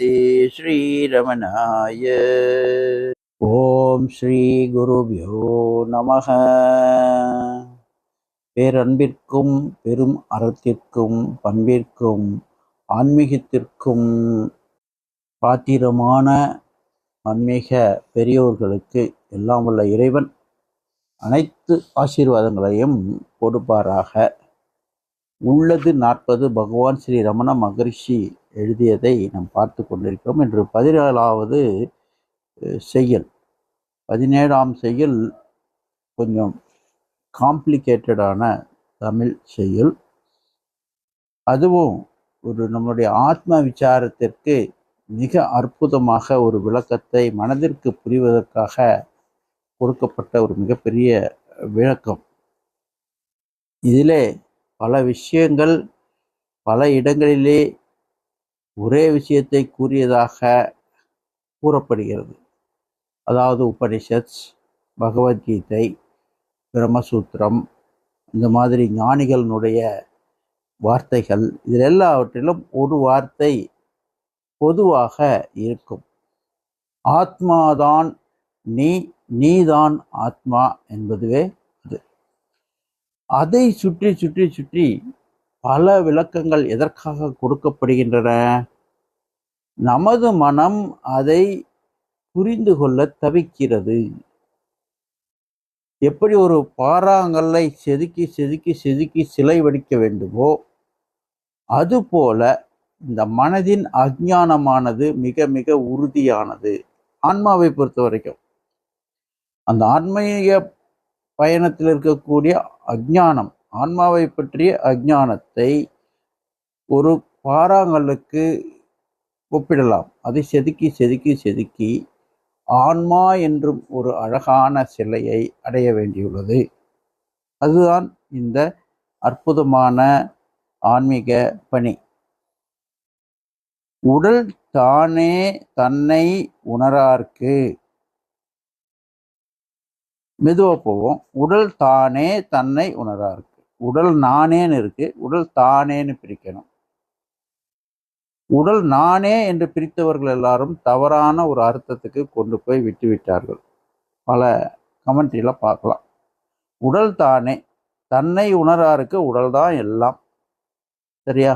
ஸ்ரீ ஸ்ரீரமணாய ஓம் ஸ்ரீ குருபியோ நமக பேரன்பிற்கும் பெரும் அறத்திற்கும் பண்பிற்கும் ஆன்மீகத்திற்கும் பாத்திரமான ஆன்மீக பெரியோர்களுக்கு எல்லாம் உள்ள இறைவன் அனைத்து ஆசீர்வாதங்களையும் கொடுப்பாராக. உள்ளது நாற்பது பகவான் ஸ்ரீ ரமண மகரிஷி எழுதியதை நாம் பார்த்து கொண்டிருக்கிறோம் என்று பதினேழாவது செய்யல் பதினேழாம் செய்யுள் கொஞ்சம் காம்ப்ளிகேட்டடான தமிழ் செய்யுள். அதுவும் ஒரு நம்முடைய ஆத்ம விசாரத்திற்கு மிக அற்புதமாக ஒரு விளக்கத்தை மனதிற்கு புரிவதற்காக கொடுக்கப்பட்ட ஒரு மிகப்பெரிய விளக்கம். இதிலே பல விஷயங்கள் பல இடங்களிலே ஒரே விஷயத்தை கூறியதாக கூறப்படுகிறது. அதாவது உபனிஷத்ஸ் பகவத்கீதை பிரம்மசூத்திரம் இந்த மாதிரி ஞானிகளினுடைய வார்த்தைகள் இதில் எல்லாவற்றிலும் ஒரு வார்த்தை பொதுவாக இருக்கும். ஆத்மாதான் நீ நீதான் ஆத்மா என்பதுவே அது. அதை சுற்றி சுற்றி சுற்றி பல விளக்கங்கள் எதற்காக கொடுக்கப்படுகின்றன? நமது மனம் அதை புரிந்து கொள்ள தவிக்கிறது. எப்படி ஒரு பாறாங்கல்லை செதுக்கி செதுக்கி செதுக்கி சிலை வடிக்க வேண்டுமோ அதுபோல இந்த மனதின் அஜ்ஞானமானது மிக மிக உறுதியானது. ஆன்மாவை பொறுத்த வரைக்கும் அந்த ஆன்மீக பயணத்தில் இருக்கக்கூடிய அஜ்ஞானம் ஆன்மாவை பற்றிய அஜ்ஞானத்தை ஒரு பாறாங்கல்லுக்கு ஒப்பிடலாம். அதை செதுக்கி செதுக்கி செதுக்கி ஆன்மா என்றும் ஒரு அழகான சிலையை அடைய வேண்டியுள்ளது. அதுதான் இந்த அற்புதமான ஆன்மீக பணி. உடல் தானே தன்னை உணரார்க்கு. மெதுவாக போவோம். உடல் தானே தன்னை உணரார்க்கு. உடல் நானேன்னு இருக்கு. உடல் தானேன்னு பிரிக்கணும். உடல் நானே என்று பிரித்தவர்கள் எல்லாரும் தவறான ஒரு அர்த்தத்துக்கு கொண்டு போய் விட்டு விட்டார்கள். பல கமெண்ட்ரியில் பார்க்கலாம். உடல் தானே. தன்னை உணராருக்கு உடல் தான் எல்லாம். சரியா?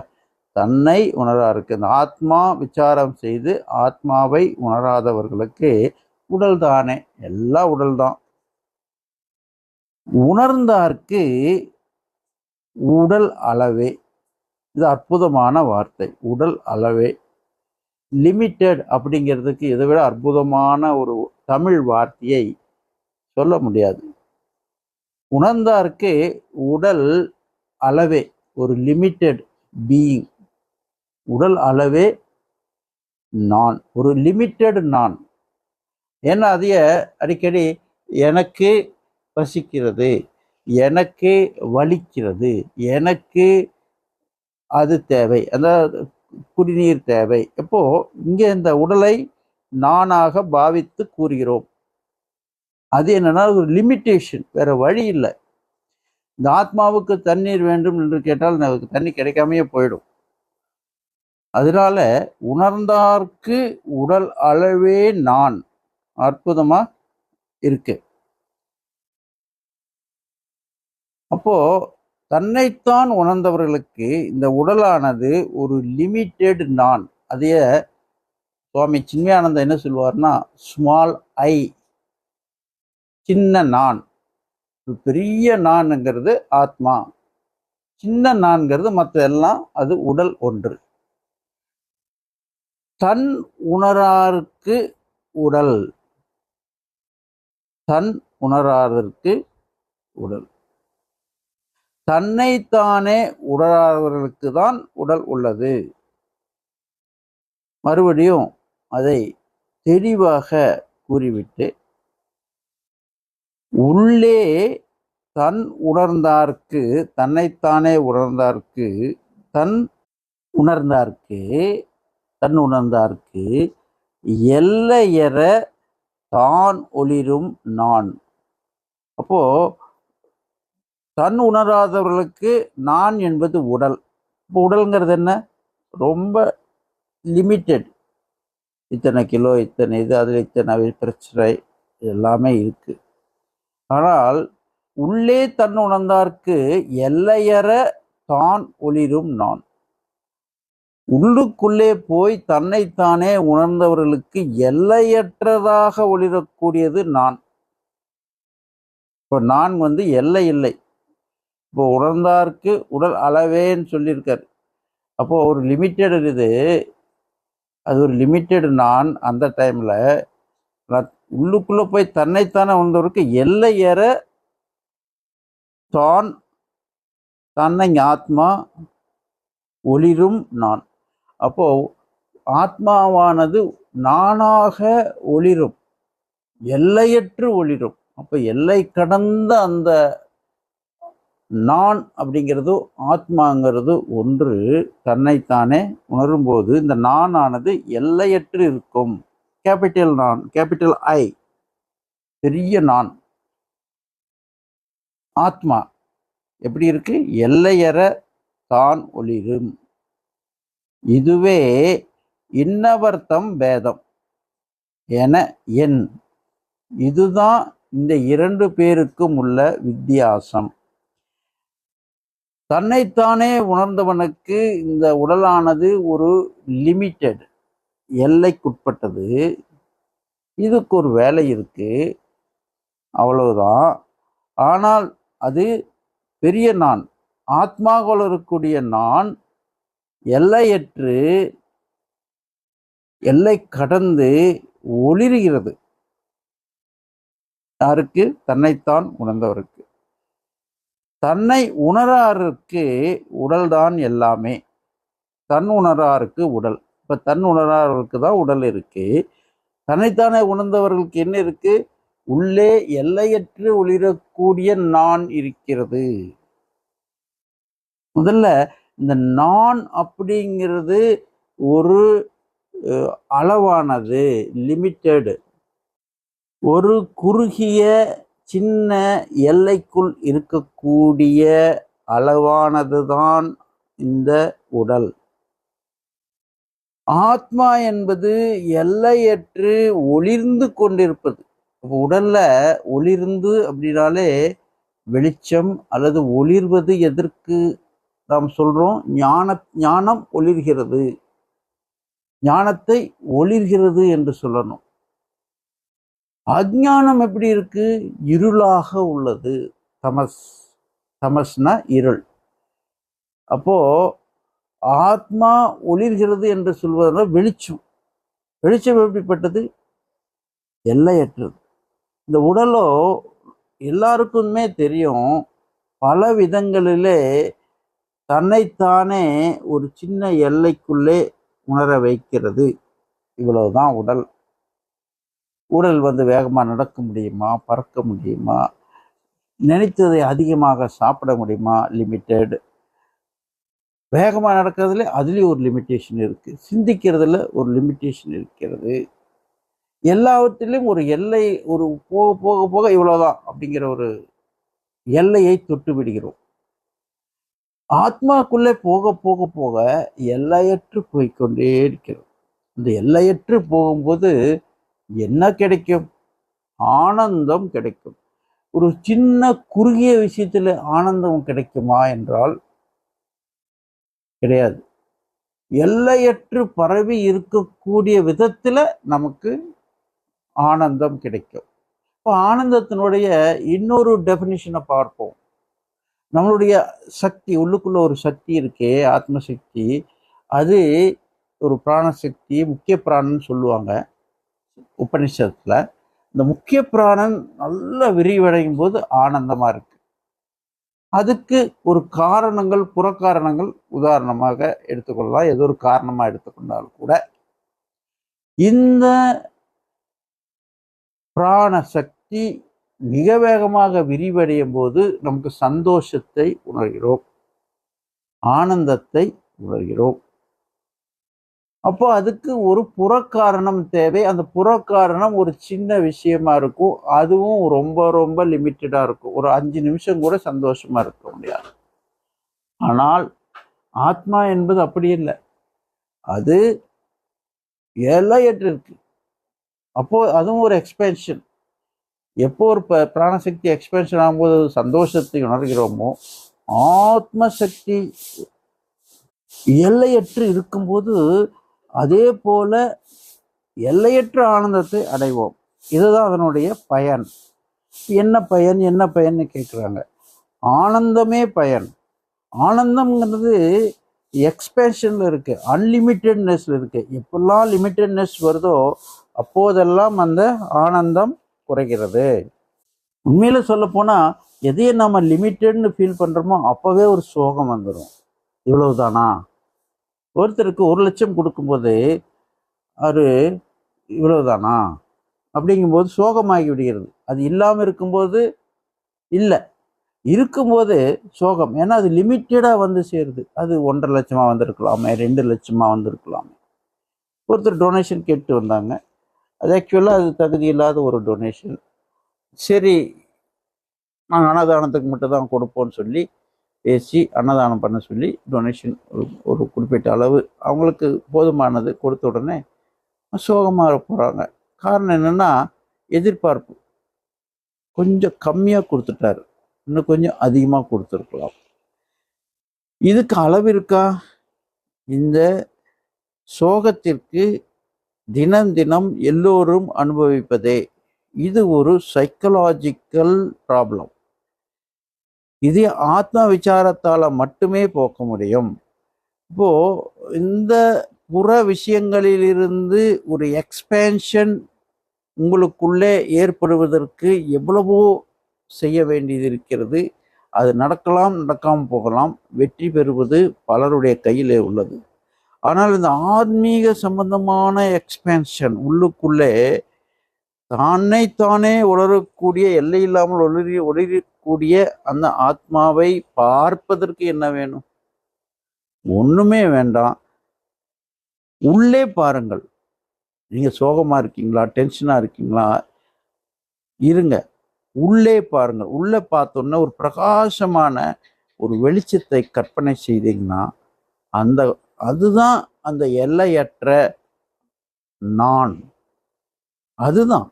தன்னை உணராருக்கு. இந்த ஆத்மா விசாரம் செய்து ஆத்மாவை உணராதவர்களுக்கு உடல் தானே. எல்லாம் உடல் தான். உணர்ந்தார்க்கு உடல் அளவே. இது அற்புதமான வார்த்தை. உடல் அளவே. லிமிட்டெட் அப்படிங்கிறதுக்கு இதை விட அற்புதமான ஒரு தமிழ் வார்த்தையை சொல்ல முடியாது. உணர்ந்தார்க்கு உடல் அளவே ஒரு லிமிட்டெட் பீயிங் உடல் அளவே நான் ஒரு லிமிட்டெட் நான். ஏன்னா அதைய அடிக்கடி எனக்கு பசிக்கிறது எனக்கு வலிக்கிறது எனக்கு அது தேவை அந்த குடிநீர் தேவை. எப்போ இங்கே இந்த உடலை நானாக பாவித்து கூறுகிறோம். அது என்னன்னா ஒரு லிமிட்டேஷன் வேற வழி இல்லை. இந்த ஆத்மாவுக்கு தண்ணீர் வேண்டும் என்று கேட்டால் நமக்கு தண்ணி கிடைக்காமையே போயிடும். அதனால உணர்ந்தார்க்கு உடல் அளவே நான். அற்புதமாக இருக்குது அப்போ தன்னைத்தான் உணர்ந்தவர்களுக்கு இந்த உடலானது ஒரு லிமிட்டெட் நான். அதைய சுவாமி சின்மயானந்தம் என்ன சொல்லுவார்னா ஸ்மால் ஐ சின்ன நான். ஒரு பெரிய நான்ங்கிறது ஆத்மா. சின்ன நான்கிறது மற்ற எல்லாம் அது உடல் ஒன்று. தன் உணராருக்கு உடல். தன் உணராதற்கு உடல். தன்னைத்தானே உடலாதவர்களுக்கு தான் உடல் உள்ளது. மறுபடியும் அதை தெளிவாக கூறிவிட்டு உள்ளே தன் உணர்ந்தார்க்கு தன்னைத்தானே உணர்ந்தார்க்கு தன் உணர்ந்தார்க்கு தன் உணர்ந்தார்க்கு எல்லையற தான் ஒளிரும் நான். அப்போது தன் உணராதவர்களுக்கு நான் என்பது உடல். இப்போ உடல்ங்கிறது என்ன? ரொம்ப லிமிட்டெட் இத்தனை கிலோ இத்தனை இது அதில் இத்தனை பிரச்சனை எல்லாமே இருக்குது ஆனால் உள்ளே தன் உணர்ந்தார்க்கு எல்லையற தான் ஒளிரும் நான். உள்ளுக்குள்ளே போய் தன்னைத்தானே உணர்ந்தவர்களுக்கு எல்லையற்றதாக ஒளிரக்கூடியது நான். இப்போ நான் வந்து எல்லை இல்லை. இப்போ உணர்ந்தார்க்கு உடல் அளவேன்னு சொல்லியிருக்கார். அப்போது ஒரு லிமிட்டெட் இது அது ஒரு லிமிட்டெடு நான் அந்த டைமில் உள்ளுக்குள்ளே போய் தன்னைத்தானே உணர்ந்தவருக்கு எல்லையற தான் தன்னை ஆத்மா ஒளிரும் நான். அப்போது ஆத்மாவானது நானாக ஒளிரும். எல்லையற்று ஒளிரும். அப்போ எல்லை கடந்த அந்த நான் அப்படிங்கிறது ஆத்மாங்கிறது ஒன்று தன்னைத்தானே உணரும்போது இந்த நான் ஆனது எல்லையற்று இருக்கும். கேபிட்டல் நான் கேபிட்டல் ஐ பெரிய நான். ஆத்மா. எப்படி இருக்கு? எல்லையற தான் ஒளிரும். இதுவே இன்னவர்த்தம் பேதம் என என் இதுதான் இந்த இரண்டு பேருக்கும் உள்ள வித்தியாசம். தன்னைத்தானே உணர்ந்தவனுக்கு இந்த உடலானது ஒரு லிமிட்டெட் எல்லைக்குட்பட்டது. இதுக்கு ஒரு வேலை இருக்கு. அவ்வளவுதான். ஆனால் அது பெரிய நான் ஆத்மாவில் இருக்கக்கூடிய நான் எல்லையற்று எல்லை கடந்து ஒளிர்கிறது. யாருக்கு? தன்னைத்தான் உணர்ந்தவருக்கு. தன்னை உணராருக்கு உடல்தான் எல்லாமே. தன் உணராருக்கு உடல். இப்போ தன் உணராருக்கு தான் உடல் இருக்கு. தன்னைத்தானே உணர்ந்தவர்களுக்கு என்ன இருக்கு? உள்ளே எல்லையற்று ஒளிரக்கூடிய நான் இருக்கிறது. முதல்ல இந்த நான் அப்படிங்கிறது ஒரு அளவானது லிமிட்டெடு ஒரு குறுகிய சின்ன எல்லைக்குள் இருக்கக்கூடிய அளவானதுதான் இந்த உடல். ஆத்மா என்பது எல்லையற்று ஒளிர்ந்து கொண்டிருப்பது. இப்போ உடல்ல ஒளிர்ந்து அப்படின்னாலே வெளிச்சம் அல்லது ஒளிர்வது எதற்கு நாம் சொல்றோம்? ஞான ஞானம் ஒளிர்கிறது. ஞானத்தை ஒளிர்கிறது என்று சொல்லணும். அஜானம் எப்படி இருக்கு? இருளாக உள்ளது. தமஸ் தமஸ்னா இருள். அப்போ ஆத்மா ஒளிர்கிறது என்று சொல்வதனால் வெளிச்சம். வெளிச்சம் எப்படிப்பட்டது? எல்லையற்றது. இந்த உடலோ எல்லாருக்குமே தெரியும் பல விதங்களிலே தன்னைத்தானே ஒரு சின்ன எல்லைக்குள்ளே உணர வைக்கிறது. இவ்வளவுதான் உடல். உடல் வந்து வேகமாக நடக்க முடியுமா? பறக்க முடியுமா? நினைத்ததை அதிகமாக சாப்பிட முடியுமா? லிமிட்டெடு வேகமாக நடக்கிறதுல அதுலேயும் ஒரு லிமிட்டேஷன் இருக்கு. சிந்திக்கிறதுல ஒரு லிமிட்டேஷன் இருக்கிறது. எல்லாவற்றிலும் ஒரு எல்லை ஒரு போக போக போக இவ்வளோதான் அப்படிங்கிற ஒரு எல்லையை தொட்டு விடுகிறோம். ஆத்மாக்குள்ளே போக போக போக எல்லையற்று போய்க்கொண்டே இருக்கிறோம். இந்த எல்லையற்று போகும்போது என்ன கிடைக்கும்? ஆனந்தம் கிடைக்கும். ஒரு சின்ன குறுகிய விஷயத்தில் ஆனந்தம் கிடைக்குமா என்றால் கிடையாது. எல்லையற்று பரவி இருக்கக்கூடிய விதத்தில் நமக்கு ஆனந்தம் கிடைக்கும். இப்போ ஆனந்தத்தினுடைய இன்னொரு டெஃபினிஷனை பார்ப்போம். நம்மளுடைய சக்தி உள்ளுக்குள்ள ஒரு சக்தி இருக்கே ஆத்ம சக்தி அது ஒரு பிராணசக்தி முக்கிய பிராணன்னு சொல்லுவாங்க. உபனிஷத்துல இந்த முக்கிய பிராணன் நல்லா விரிவடையும் போது ஆனந்தமா இருக்கு. அதுக்கு ஒரு காரணங்கள் புறக்காரணங்கள் உதாரணமாக எடுத்துக்கொள்ளலாம். ஏதோ ஒரு காரணமா எடுத்துக்கொண்டாலும் கூட. இந்த பிராண சக்தி மிக வேகமாக விரிவடையும் போது நமக்கு சந்தோஷத்தை உணர்கிறோம். ஆனந்தத்தை உணர்கிறோம். அப்போ அதுக்கு ஒரு புறக்காரணம் தேவை. அந்த புறக்காரணம் ஒரு சின்ன விஷயமா இருக்கும். அதுவும் ரொம்ப ரொம்ப லிமிட்டடாக இருக்கும். ஒரு அஞ்சு நிமிஷம் கூட சந்தோஷமா இருக்க முடியாது. ஆனால் ஆத்மா என்பது அப்படி இல்லை. அது எல்லையற்று இருக்கு. அப்போ அதுவும் ஒரு எக்ஸ்பென்ஷன் எப்போ ஒரு ப- பிராணசக்தி எக்ஸ்பென்ஷன் ஆகும்போது சந்தோஷத்தை உணர்கிறோமோ ஆத்ம சக்தி எல்லையற்று இருக்கும்போது அதே போல எல்லையற்ற ஆனந்தத்தை அடைவோம். இதுதான் அதனுடைய பயன். என்ன பயன் என்ன பயன்னு கேட்குறாங்க ஆனந்தமே பயன். ஆனந்தம்ங்கிறது எக்ஸ்பேன்ஷனில் இருக்குது அன்லிமிட்டெட்னஸ்ல இருக்குது எப்பெல்லாம் லிமிட்டட்னஸ் வருதோ அப்போதெல்லாம் அந்த ஆனந்தம் குறைகிறது. உண்மையில் சொல்லப்போனால் எதையும் எதையை நம்ம லிமிட்டட்னு ஃபீல் பண்ணுறோமோ அப்பவே ஒரு சோகம் வந்துடும் இவ்வளவுதானா? ஒருத்தருக்கு ஒரு லட்சம் கொடுக்கும்போது அவர் இவ்வளவுதானா? அப்படிங்கும்போது சோகமாகி விடுகிறது. அது இல்லாமல் இருக்கும்போது இல்லை. இருக்கும்போது சோகம். ஏன்னா அது லிமிட்டடாக வந்து சேருது. அது ஒன்றரை லட்சமாக வந்திருக்கலாமே ரெண்டு லட்சமாக வந்திருக்கலாமே. ஒருத்தர் டொனேஷன் கேட்டு வந்தாங்க. அது ஆக்சுவலாக அது தகுதி இல்லாத ஒரு டொனேஷன். சரி நாங்கள் அன்னதானத்துக்கு மட்டும் தான் கொடுப்போம்னு சொல்லி பேசி அன்னதானம் பண்ண சொல்லி டொனேஷன் ஒரு ஒரு குறிப்பிட்ட அளவு அவங்களுக்கு போதுமானது கொடுத்த உடனே சோகமாக போகிறாங்க காரணம் என்னென்னா எதிர்பார்ப்பு. கொஞ்சம் கம்மியாக கொடுத்துட்டாரு. இன்னும் கொஞ்சம் அதிகமாக கொடுத்துருக்கலாம். இதுக்கு அளவு இருக்கா? இந்த சோகத்திற்கு தினம் தினம் எல்லோரும் அனுபவிப்பதே. இது ஒரு சைக்கலாஜிக்கல் ப்ராப்ளம் இது ஆத்ம விசாரத்தால் மட்டுமே போக்க முடியும். இப்போ இந்த புற விஷயங்களிலிருந்து ஒரு எக்ஸ்பேன்ஷன் உங்களுக்குள்ளே ஏற்படுவதற்கு எவ்வளவோ செய்ய வேண்டியது இருக்கிறது. அது நடக்கலாம் நடக்காமல் போகலாம். வெற்றி பெறுவது பலருடைய கையிலே உள்ளது. ஆனால் இந்த ஆன்மீக சம்பந்தமான எக்ஸ்பேன்ஷன் உள்ளுக்குள்ளே தானே தானே உணரக்கூடிய எல்லை இல்லாமல் ஒளிரி ஒளிரக்கூடிய அந்த ஆத்மாவை பார்ப்பதற்கு என்ன வேணும்? ஒண்ணுமே வேண்டாம். உள்ளே பாருங்கள். நீங்க சோகமா இருக்கீங்களா? டென்ஷனா இருக்கீங்களா? இருங்க. உள்ளே பாருங்கள். உள்ளே பார்த்தோன்னே ஒரு பிரகாசமான ஒரு வெளிச்சத்தை கற்பனை செய்தீங்கன்னா அந்த அதுதான் அந்த எல்லையற்ற நான். அதுதான்.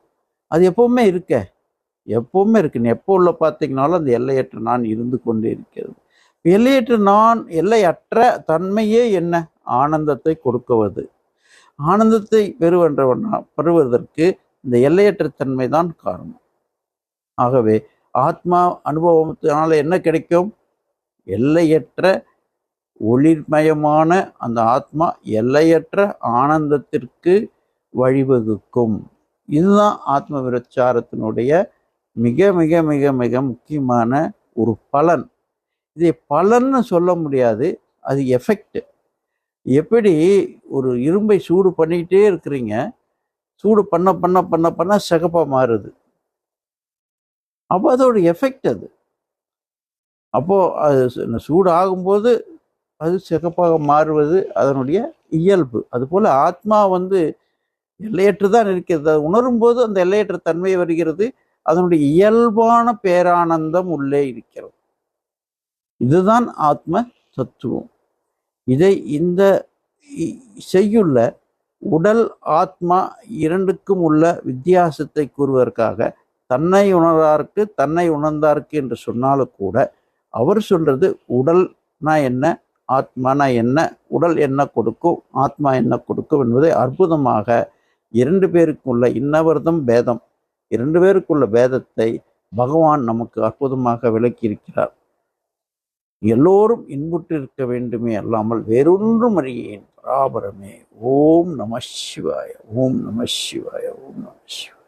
அது எப்பவுமே இருக்க. எப்பவுமே இருக்கு. நீ எப்போ உள்ள பார்த்தீங்கனாலும் அந்த எல்லையற்ற நான் இருந்து கொண்டே இருக்கிறது. எல்லையற்ற நான் எல்லையற்ற தன்மையே என்ன? ஆனந்தத்தை கொடுக்குவது. ஆனந்தத்தை பெறுவன்றவனா பெறுவதற்கு இந்த எல்லையற்ற தன்மை தான் காரணம். ஆகவே ஆத்மா அனுபவத்தினால என்ன கிடைக்கும்? எல்லையற்ற ஒளிர்மயமான அந்த ஆத்மா எல்லையற்ற ஆனந்தத்திற்கு வழிவகுக்கும். இதுதான் ஆத்ம விரச்சாரத்தினுடைய மிக மிக மிக மிக முக்கியமான ஒரு பலன். இதை பலன்னு சொல்ல முடியாது அது எஃபெக்ட் எப்படி ஒரு இரும்பை சூடு பண்ணிக்கிட்டே இருக்கிறீங்க சூடு பண்ண பண்ண பண்ண பண்ண சிகப்பாக மாறுது. அப்போ அதோட எஃபெக்ட் அது. அப்போது அது சூடு ஆகும்போது அது சிகப்பாக மாறுவது அதனுடைய இயல்பு. அதுபோல் ஆத்மா வந்து எல்லையற்று தான் இருக்கிறது. அது உணரும் போது அந்த எல்லையற்ற தன்மை வருகிறது. அதனுடைய இயல்பான பேரானந்தம் உள்ளே இருக்கிறது. இதுதான் ஆத்ம தத்துவம். இதை இந்த இ- செய்யுள்ள உடல் ஆத்மா இரண்டுக்கும் உள்ள வித்தியாசத்தை கூறுவதற்காக தன்னை உணர்ந்தார்க்கு தன்னை உணர்ந்தார்க்கு என்று சொன்னாலும் கூட அவர் சொல்றது உடல்னா என்ன ஆத்மானா என்ன உடல் என்ன கொடுக்கும் ஆத்மா என்ன கொடுக்கும் என்பதை அற்புதமாக இரண்டு பேருக்குள்ள இன்னவர்தம் பேதம். இரண்டு பேருக்குள்ள பேதத்தை பகவான் நமக்கு அற்புதமாக விளக்கியிருக்கிறார். எல்லோரும் இன்புற்றிருக்க வேண்டுமே அல்லாமல் வேறொன்றும் அறியேன் பராபரமே ஓம் நம சிவாய ஓம் நம சிவாய ஓம் நம சிவாய.